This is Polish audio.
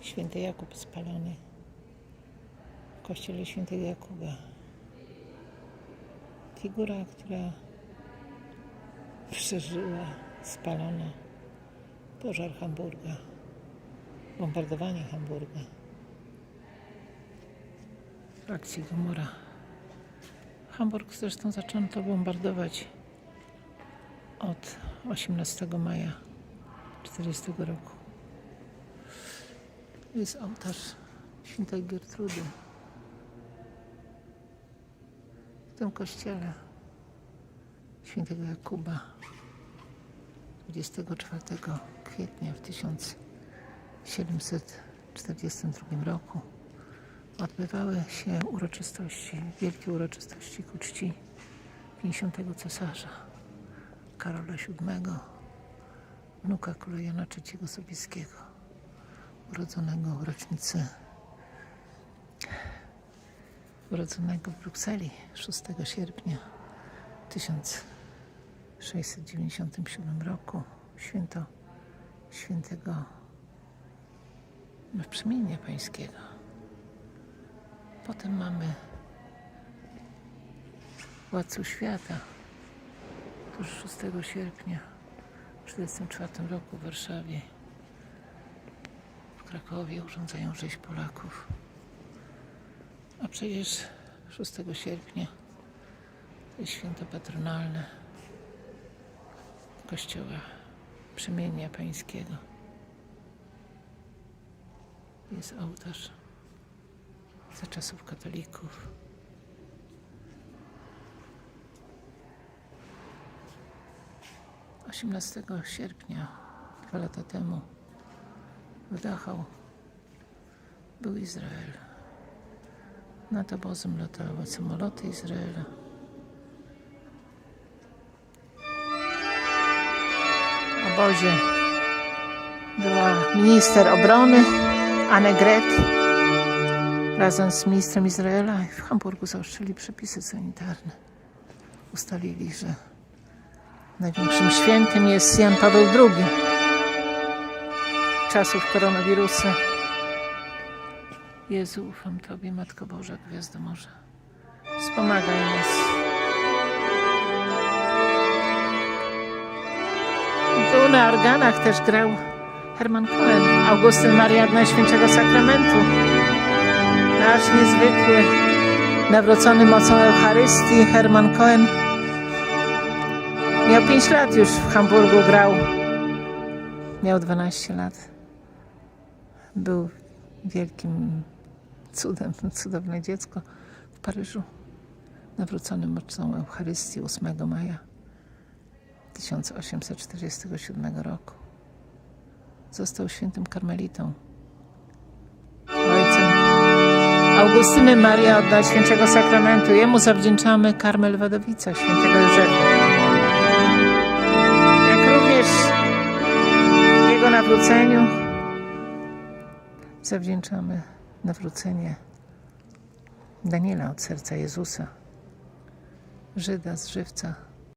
Święty Jakub spalony w kościele świętego Jakuba. Figura, która przeżyła spalona pożar Hamburga, bombardowanie Hamburga akcji Gomora. Hamburg zresztą zaczęto bombardować od 18 maja 40 roku. Jest ołtarz świętej Gertrudy. W tym kościele świętego Jakuba 24 kwietnia w 1742 roku odbywały się uroczystości, wielkie uroczystości ku czci 50 cesarza Karola VII, wnuka króla Jana III Sobieskiego, urodzonego w rocznicy urodzonego w Brukseli 6 sierpnia 1697 roku, święto świętego Brzmienia Pańskiego. Potem mamy Władców Świata, któż 6 sierpnia w 1944 roku w Warszawie, Krakowie urządzają rzeź Polaków. A przecież 6 sierpnia to jest święto patronalne Kościoła Przemienia Pańskiego. Jest ołtarz za czasów katolików. Osiemnastego sierpnia, dwa lata temu, w Dachau był Izrael. Nad obozem latały samoloty Izraela. W obozie była minister obrony Anne Gret razem z ministrem Izraela w Hamburgu zaostrzyli przepisy sanitarne. Ustalili, że największym świętym jest Jan Paweł II czasów koronawirusa. Jezu, ufam Tobie, Matko Boża, Gwiazdo Morza. Wspomagaj nas. Tu na organach też grał Herman Cohen, Augustyn Maria Najświętszego Sakramentu. Nasz niezwykły, nawrócony mocą Eucharystii Herman Cohen miał 5 lat już w Hamburgu grał. Miał 12 lat. Był wielkim cudem, cudowne dziecko w Paryżu. Nawrócony mocą Eucharystii 8 maja 1847 roku. Został świętym karmelitą. Ojcem Augustyny Maria od Najświętszego Sakramentu. Jemu zawdzięczamy Karmel Wadowica, świętego Józefa. Jak również jego nawróceniu zawdzięczamy nawrócenie Daniela od serca Jezusa, Żyda z żywca